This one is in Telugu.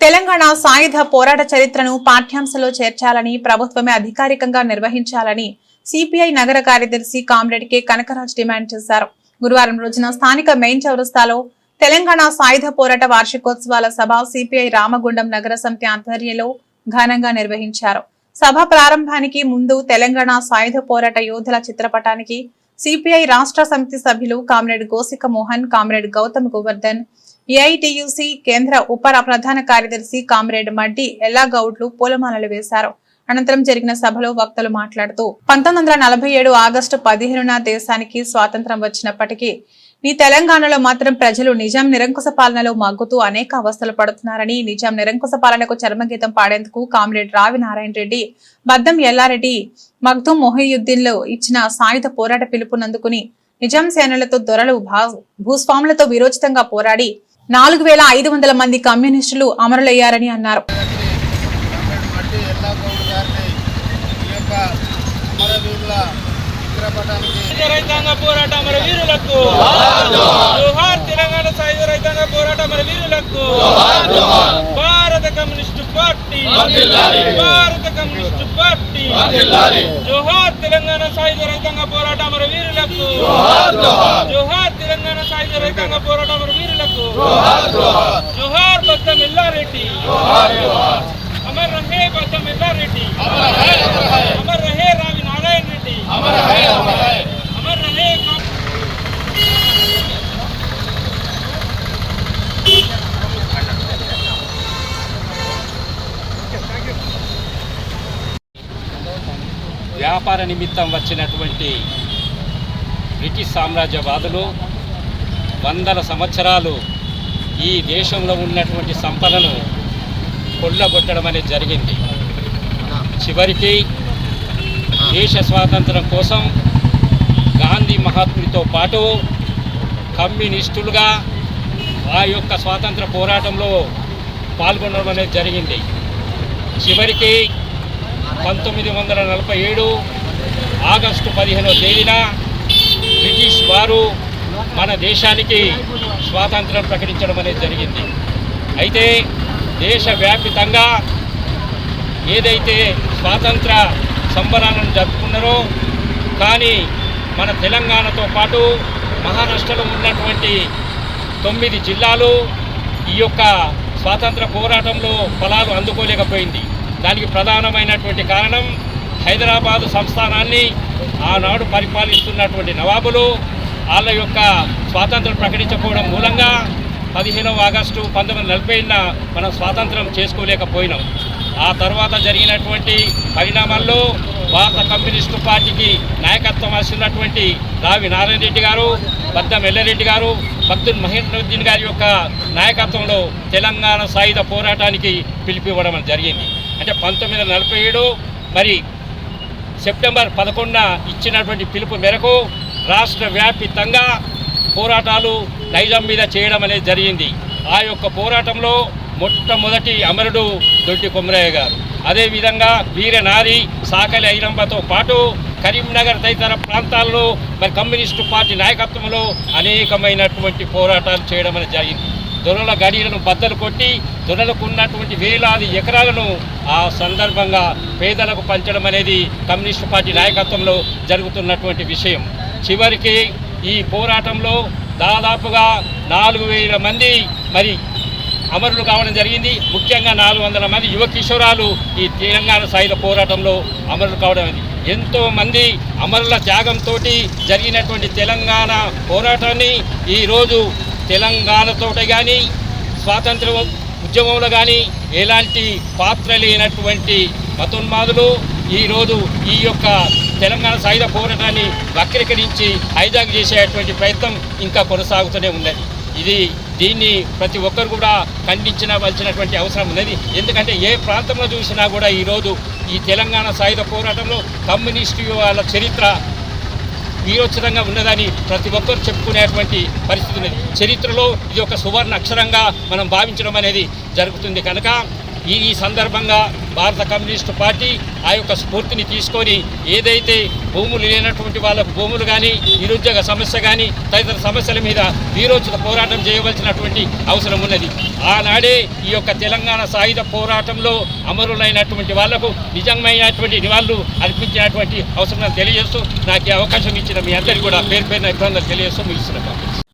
తెలంగాణ సాయుధ పోరాట చరిత్రను పాఠ్యాంశంలో చేర్చాలని ప్రభుత్వమే అధికారికంగా నిర్వహించాలని సిపిఐ నగర కార్యదర్శి కామ్రేడ్ కె. కనకరాజ్ డిమాండ్ చేశారు. గురువారం రోజున స్థానిక మెయిన్ చౌరస్తాలో తెలంగాణ సాయుధ పోరాట వార్షికోత్సవాల సభ సిపిఐ రామగుండం నగర సమితి ఆధ్వర్యంలో ఘనంగా నిర్వహించారు. సభ ప్రారంభానికి ముందు తెలంగాణ సాయుధ పోరాట యోధుల చిత్రపటానికి సిపిఐ రాష్ట్ర సమితి సభ్యులు comrade Gosika Mohan comrade Gautam Govardhan AITUC కేంద్ర ఉప ప్రధాన కార్యదర్శి కామ్రేడ్ మడ్డి ఎల్లాగౌడ్లు పూలమాలలు వేశారు అనంతరం జరిగిన సభలో వక్తలు మాట్లాడుతూ పంతొమ్మిది వందల నలభై ఏడు ఆగస్టు పదిహేనున దేశానికి స్వాతంత్రం వచ్చినప్పటికీ ఈ తెలంగాణలో మాత్రం ప్రజలు నిజాం నిరంకుశ పాలనలో మగ్గుతూ అనేక అవస్థలు పడుతున్నారని నిజాం నిరంకుశ పాలనకు చర్మగీతం పాడేందుకు కామ్రేడ్ రావి నారాయణ రెడ్డి బద్దం ఎల్లారెడ్డి మగ్దుం మొహియుద్దీన్లు ఇచ్చిన సాయుధ పోరాట పిలుపునందుకుని నిజాం సేనలతో దొరలు భూస్వాములతో విరోచితంగా పోరాడి నాలుగు వేల ఐదు వందల మంది కమ్యూనిస్టులు అమరులయ్యారని అన్నారు. జోహార్ తెలంగాణ సాయుధ రైతాంగ పోరాట వీరులకు. భారత కమ్యూనిస్టు పార్టీ. భారత కమ్యూనిస్టు పార్టీ. జోహార్ తెలంగాణ సాయుధ రైతాంగ పోరాట మన జోహార్ తెలంగాణ సాయుధ రైతాంగ పోరాట మన వీరులకు జోహార్ బద్దం ఎల్లారెడ్డి అమర్ రహే బద్దం ఎల్లారెడ్డి అమర్ రహే రావి నారాయణ రెడ్డి. అమర్ రహే కా- వ్యాపార నిమిత్తం వచ్చినటువంటి బ్రిటిష్ సామ్రాజ్యవాదులు వందల సంవత్సరాలు ఈ దేశంలో ఉన్నటువంటి సంపదను కొల్లగొట్టడం అనేది జరిగింది. చివరికి దేశ స్వాతంత్రం కోసం గాంధీ మహాత్ముడితో పాటు కమ్యూనిస్టులుగా ఆ యొక్క స్వాతంత్ర పోరాటంలో పాల్గొనడం అనేది జరిగింది. చివరికి పంతొమ్మిది వందల నలభై ఏడు ఆగస్టు పదిహేనో తేదీన బ్రిటిష్ వారు మన దేశానికి స్వాతంత్రం ప్రకటించడం అనేది జరిగింది. అయితే దేశవ్యాపితంగా ఏదైతే స్వాతంత్ర సంబరాలను జరుపుకున్నారో కానీ మన తెలంగాణతో పాటు మహారాష్ట్రలో ఉన్నటువంటి తొమ్మిది జిల్లాలు ఈ యొక్క స్వాతంత్ర పోరాటంలో ఫలాలు అందుకోలేకపోయింది. దానికి ప్రధానమైనటువంటి కారణం హైదరాబాదు సంస్థానాన్ని ఆనాడు పరిపాలిస్తున్నటువంటి నవాబులు వాళ్ళ యొక్క స్వాతంత్రం ప్రకటించకపోవడం మూలంగా పదిహేనవ ఆగస్టు పంతొమ్మిది నలభైన మనం స్వాతంత్రం చేసుకోలేకపోయినాం. ఆ తర్వాత జరిగినటువంటి పరిణామాల్లో భారత కమ్యూనిస్టు పార్టీకి నాయకత్వం వచ్చినటువంటి రావి నారాయణ రెడ్డి గారు బద్దం ఎల్లారెడ్డి గారు భక్తుల్ మహేంద్రుద్దీన్ గారి యొక్క నాయకత్వంలో తెలంగాణ సాయుధ పోరాటానికి పిలిపివ్వడం జరిగింది. అంటే పంతొమ్మిది నలభై ఏడు మరి సెప్టెంబర్ పదకొండున ఇచ్చినటువంటి పిలుపు మేరకు రాష్ట్ర వ్యాపితంగా పోరాటాలు నైజాం మీద చేయడం అనేది జరిగింది. ఆ యొక్క పోరాటంలో మొట్టమొదటి అమరుడు దొడ్డి కొమరయ్య గారు. అదేవిధంగా వీరనారి సాకలి ఐరంబతో పాటు కరీంనగర్ తదితర ప్రాంతాల్లో మరి కమ్యూనిస్టు పార్టీ నాయకత్వంలో అనేకమైనటువంటి పోరాటాలు చేయడం అనేది జరిగింది. దొరల గడియలను బద్దలు కొట్టి దొరలకు ఉన్నటువంటి వేలాది ఎకరాలను ఆ సందర్భంగా పేదలకు పంచడం అనేది కమ్యూనిస్టు పార్టీ నాయకత్వంలో జరుగుతున్నటువంటి విషయం. చివరికి ఈ పోరాటంలో దాదాపుగా నాలుగు వేల మంది మరి అమరులు కావడం జరిగింది. ముఖ్యంగా నాలుగు వందల మంది యువ కిషోరాలు ఈ తెలంగాణ సాయుధ పోరాటంలో అమరులు కావడం ఎంతోమంది ఎంతో మంది అమరుల త్యాగంతో జరిగినటువంటి తెలంగాణ పోరాటాన్ని ఈరోజు తెలంగాణతోటి కానీ స్వాతంత్ర ఉద్యమంలో కానీ ఎలాంటి పాత్ర లేనటువంటి మతోన్మాదులు ఈరోజు ఈ యొక్క తెలంగాణ సాయుధ పోరాటాన్ని వక్రీకరించి హైజాక్ చేసేటువంటి ప్రయత్నం ఇంకా కొనసాగుతూనే ఉన్నది. ఇది దీన్ని ప్రతి ఒక్కరు కూడా ఖండించవలసినటువంటి అవసరం ఉన్నది. ఎందుకంటే ఏ ప్రాంతంలో చూసినా కూడా ఈరోజు ఈ తెలంగాణ సాయుధ పోరాటంలో కమ్యూనిస్టు వాళ్ళ చరిత్ర వీరోచితంగా ఉన్నదని ప్రతి ఒక్కరు చెప్పుకునేటువంటి పరిస్థితి ఉన్నది. చరిత్రలో ఇది ఒక సువర్ణ అక్షరంగా మనం భావించడం అనేది జరుగుతుంది. కనుక ఈ ఈ సందర్భంగా భారత కమ్యూనిస్టు పార్టీ ఆ యొక్క స్ఫూర్తిని తీసుకొని ఏదైతే భూములు లేనటువంటి వాళ్ళకు భూములు కానీ నిరుద్యోగ సమస్య కానీ తదితర సమస్యల మీద వీరోచిత పోరాటం చేయవలసినటువంటి అవసరం ఉన్నది. ఆనాడే ఈ యొక్క తెలంగాణ సాయుధ పోరాటంలో అమరులైనటువంటి వాళ్ళకు నిజమైనటువంటి నివాళులు అర్పించినటువంటి అవసరం తెలియజేస్తూ నాకు అవకాశం ఇచ్చిన మీ అందరికీ కూడా పేరు పేరున ఇబ్బందులు తెలియజేస్తూ ముగిస్తున్నాను.